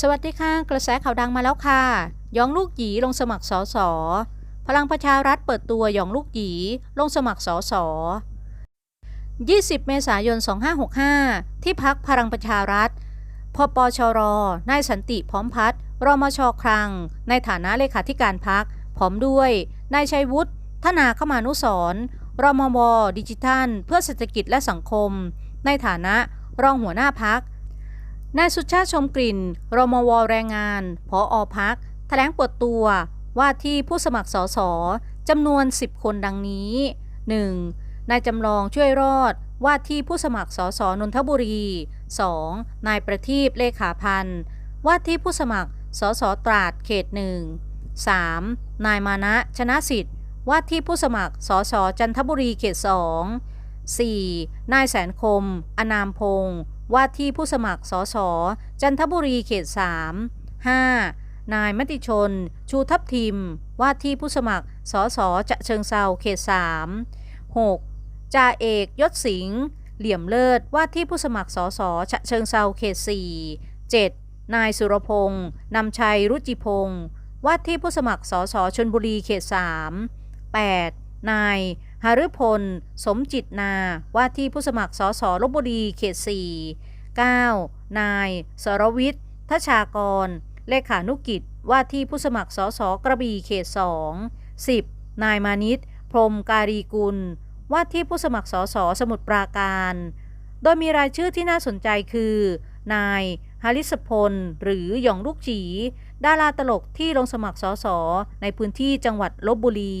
สวัสดีค่ะ กระแสข่าวดังมาแล้วค่ะยองลูกหยีลงสมัครสอสอพลังประชารัฐเปิดตัวยองลูกหยีลงสมัครสอสอ20 เมษายน 2565 ที่พักพลังประชารัฐพปชร นายสันติพร้อมพัฒน์รมชครัง ในฐานะเลขาธิการพักพร้อมด้วย นายชัยวุฒิ ธนาขมานุสรรมวดิจิทัล เพื่อเศรษฐกิจและสังคม ในฐานะรองหัวหน้าพัก นายสุชาติชมกลิ่น รมวแรงงานพออพัก แถลงเปิดตัวว่าที่ผู้สมัครสสจำนวน 10 คนดังนี้ 1. นายจำลองช่วยรอดว่าที่ผู้สมัครสสนนทบุรี 2. นายประทีปเลขาพันธ์ว่าที่ผู้สมัครสสตราดเขตหนึ่ง 3. นายมานะชนะสิทธิ์ว่าที่ผู้สมัครสสจันทบุรีเขต2 4. นายแสนคม อนามพงศ์ ว่าที่ผู้สมัครสสจันทบุรีเขต 3 5. นายมติชน ชูทับทิม ว่าที่ผู้สมัครสสจะเชิงเซาเขต 3 6. จ่าเอกยศสิงห์เหลี่ยมเลิศว่าที่ผู้สมัครสสฉะเชิงเซาเขต 4 7. นายสุรพงษ์นำชัยรุจิพงศ์ว่าที่ผู้สมัครสสชนบุรีเขต 3 8. นาย หฤพล สมจิตนา ว่าที่ผู้สมัครสสลบบุรีเขต 4 9. นาย สรวิทย์ทชากร เลขานุกิจ ว่าที่ผู้สมัครสสกระบี่เขต 2 10. นายมานิตพรมการีกุล ว่าที่ผู้สมัครสสสมุทรปราการ โดยมีรายชื่อที่น่าสนใจคือ นายฮาริสพล หรือหยองลูกจี ดาราตลกที่ลงสมัครสสในพื้นที่จังหวัดลบบุรี